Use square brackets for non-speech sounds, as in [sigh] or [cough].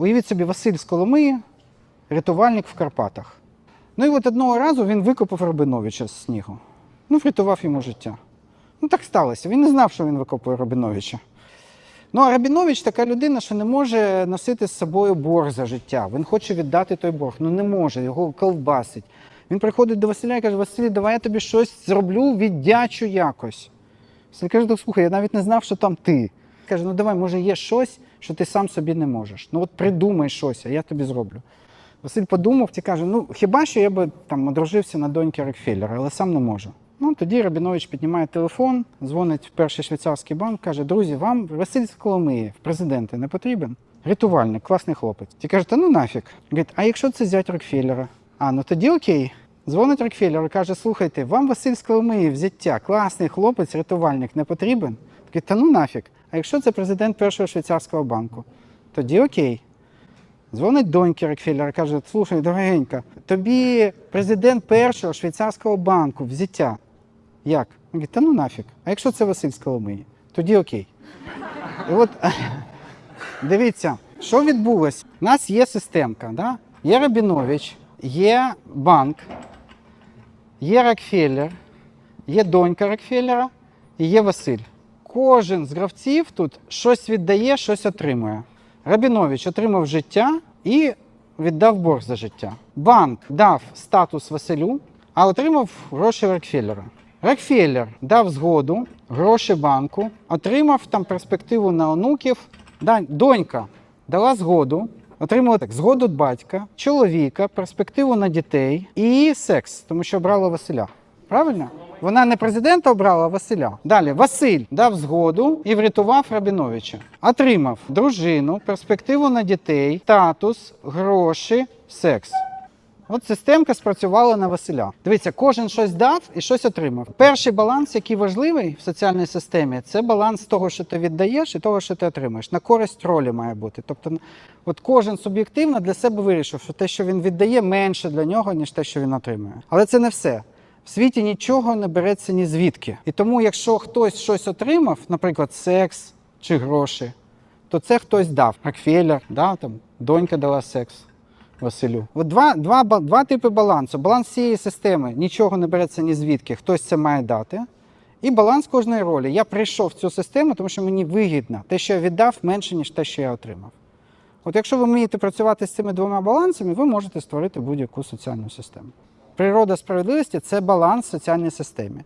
Уявіть собі, Василь з Коломиї, рятувальник в Карпатах. Ну і от одного разу він викопав Рабиновича з снігу. Ну, врятував йому життя. Ну так сталося. Він не знав, що він викопує Рабиновича. Ну, а Рабінович така людина, що не може носити з собою борг за життя. Він хоче віддати той борг. Ну не може, його ковбасить. Він приходить до Василя і каже: Василь, давай я тобі щось зроблю, віддячу якось. Василь каже, «Так, слухай, я навіть не знав, що там ти. Каже, ну давай, може, є щось, що ти сам собі не можеш. Ну от придумай щось, а я тобі зроблю. Василь подумав і каже: ну хіба що я би там одружився на доньки Рокфеллера, але сам не можу. Ну тоді Рабінович піднімає телефон, дзвонить в перший швейцарський банк, каже: друзі, вам Василь з Коломиї в президенти не потрібен? Рятувальник, класний хлопець. Ті каже, та ну нафіг. Говорить, а якщо це зять Рокфеллера? А, ну тоді окей. Дзвонить Рокфеллер і каже: слухайте, вам Василь з Коломиї взяття, класний хлопець, рятувальник не потрібен? Такий, та ну нафіг. А якщо це президент першого швейцарського банку? Тоді окей. Дзвонить доньки Рокфеллера, каже: слухай, дорогенька, тобі президент першого швейцарського банку взяття. Як? Він говорить, та ну нафіг. А якщо це Василь з Коломиї? Тоді окей. І от [laughs] дивіться, що відбулося? У нас є системка, да? є Рабінович, є банк, є Рокфеллер, є донька Рокфеллера і є Василь. Кожен з гравців тут щось віддає, щось отримує. Рабінович отримав життя і віддав борг за життя. Банк дав статус Василю, а отримав гроші Рокфеллера. Рокфеллер дав згоду, гроші банку, отримав там перспективу на онуків. Донька дала згоду, отримала так, згоду батька, чоловіка, перспективу на дітей і секс, тому що обрала Василя. Правильно? Вона не президента обрала, а Василя. Далі Василь дав згоду і врятував Рабіновича. Отримав дружину, перспективу на дітей, статус, гроші, секс. От системка спрацювала на Василя. Дивіться, кожен щось дав і щось отримав. Перший баланс, який важливий в соціальній системі, це баланс того, що ти віддаєш, і того, що ти отримаєш. На користь ролі має бути. Тобто, от кожен суб'єктивно для себе вирішив, що те, що він віддає, менше для нього, ніж те, що він отримує. Але це не все. В світі нічого не береться ні звідки. І тому, якщо хтось щось отримав, наприклад, секс чи гроші, то це хтось дав. Рокфеллер, да, там, донька дала секс. Василю. От два, два, два типи балансу. Баланс цієї системи нічого не береться ні звідки, хтось це має дати. І баланс кожної ролі. Я прийшов в цю систему, тому що мені вигідно. Те, що я віддав, менше, ніж те, що я отримав. От якщо ви вмієте працювати з цими двома балансами, ви можете створити будь-яку соціальну систему. Природа справедливості це баланс в соціальній системі.